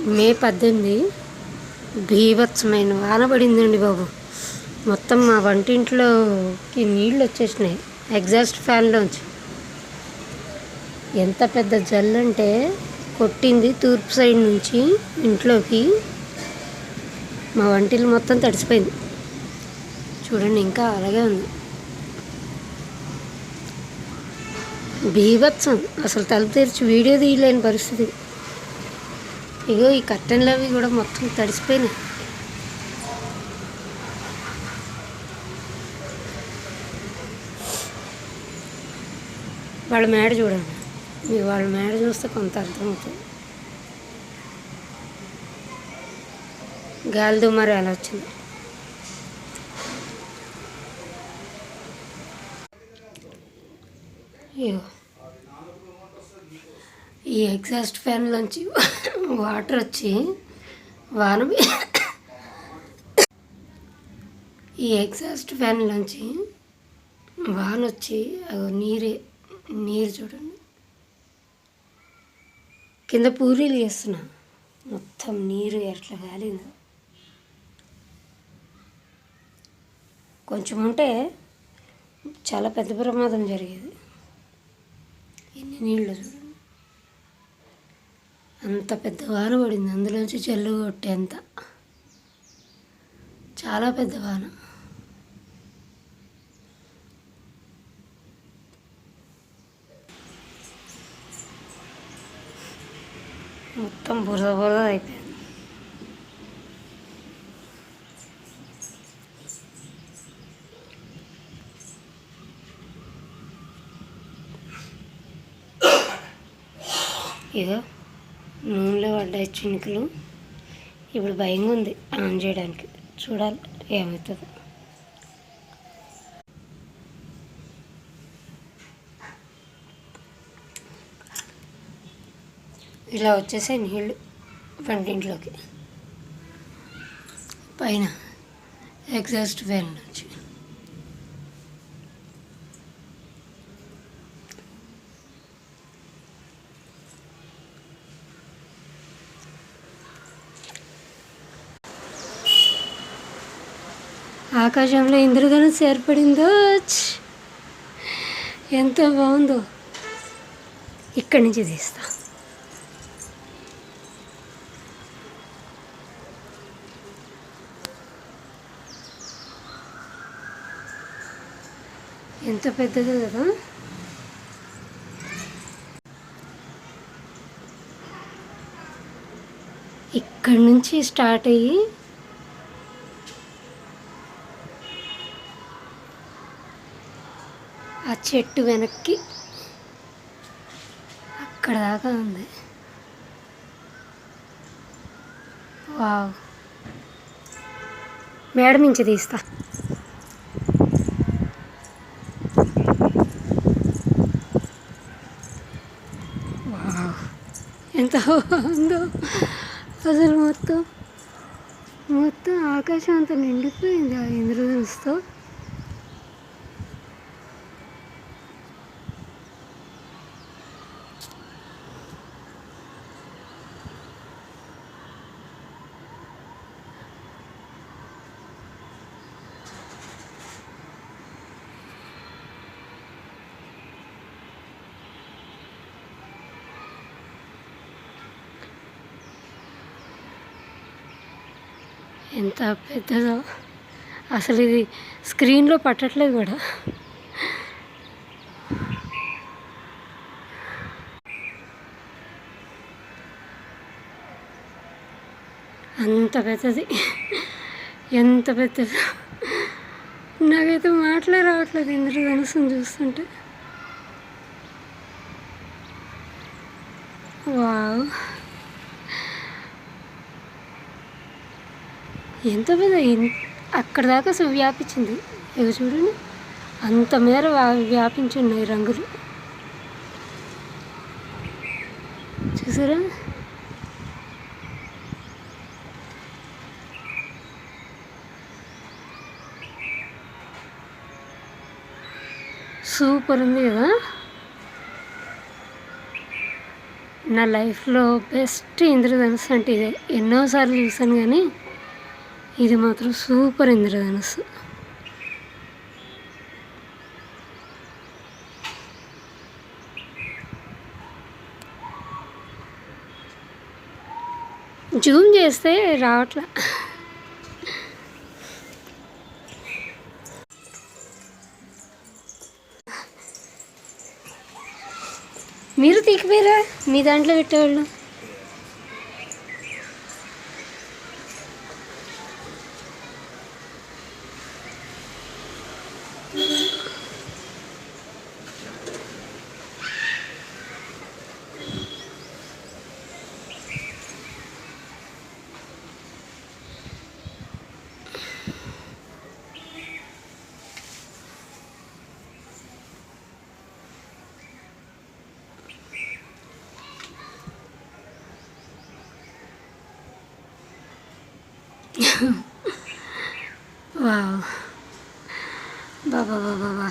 మే పద్దెనిమిది బీభత్సమైన వాన పడిందండి బాబు. మొత్తం మా వంటింట్లోకి నీళ్ళు వచ్చేసినాయి ఎగ్జాస్ట్ ఫ్యాన్లోంచి ఎంత పెద్ద జల్లు అంటే కొట్టింది తూర్పు సైడ్ నుంచి ఇంట్లోకి. మా వంటిల్లు మొత్తం తడిసిపోయింది. చూడండి ఇంకా అలాగే ఉంది. బీభత్సం అసలు తలుపు తెరిచి వీడియో తీయలేని పరిస్థితి. ఇగో ఈ కర్టెన్లు అవి కూడా మొత్తం తడిసిపోయినాయి. వాళ్ళ మేడ చూడండి. మీ వాళ్ళ మేడ చూస్తే కొంత అర్థమవుతుంది. గాలి దుమారు ఎలా వచ్చింది. ఇగో. ఈ ఎగ్జాస్ట్ ఫ్యాన్లోంచి వాటర్ వచ్చి వాన ఈ ఎగ్జాస్ట్ ఫ్యాన్లోంచి వాన వచ్చి అగో నీరే నీరు చూడండి. కింద పూరీలు చేస్తున్నా. మొత్తం నీరు ఎట్లా కాలిందో. కొంచెం ఉంటే చాలా పెద్ద ప్రమాదం జరిగేది. ఎన్ని నీళ్ళు చూడండి అంత పెద్ద వాన పడింది. అందులోంచి చెల్లు కొట్టేంత చాలా పెద్ద వాన. మొత్తం బురద బురద అయిపోయింది. ఇదో. నూనెలో పడ్డాయి చినుకులు. ఇప్పుడు భయంగా ఉంది ఆన్ చేయడానికి. చూడాలి ఏమవుతుందో. ఇలా వచ్చేసాయి నీళ్ళు వంటింట్లోకి. పైన ఎగ్జాస్ట్ ఫ్యాన్ నుంచి. ఆకాశంలో ఇంద్రధనుస్సు ఏర్పడిందో? ఎంత బాగుందో. ఇక్కడి నుంచి తీస్తా. ఎంత పెద్దదో కదా? ఇక్కడి నుంచి స్టార్ట్ అయ్యి ఆ చెట్టు వెనక్కి అక్కడ దాకా ఉంది. వావ్. మేడం నుంచి తీస్తా. వావ్. ఎంత బాగుందో అసలు మొత్తం మొత్తం ఆకాశం అంత నిండిపోయింది ఆ ఇంద్రధనుస్తో. ఎంత పెద్దదో. అసలు ఇది స్క్రీన్లో పట్టట్లేదు కూడా. అంత పెద్దది. ఎంత పెద్దది. నాకైతే మాటలే రావట్లేదు ఇంద్రధనుసుని చూస్తుంటే. వావ్. ఎంత పెద్ద ఇన్- అక్కడ దాకా వ్యాపించింది. ఇవి చూడండి అంత మేర వ్యా- వ్యాపించి ఉన్నాయి రంగులు. చూసారా? సూపర్ ఉంది కదా? నా లైఫ్లో బెస్ట్ ఇంద్రధనుస్సు అంటే ఇదే. ఎన్నోసార్లు చూసాను కానీ ఇది మాత్రం సూపర్ ఇంద్రధనుస్సు. జూమ్ చేస్తే రావట్లా. మీరు తీకిపోయారా మీ దాంట్లో పెట్టేవాళ్ళు? వావ్ బాబా బాబా బా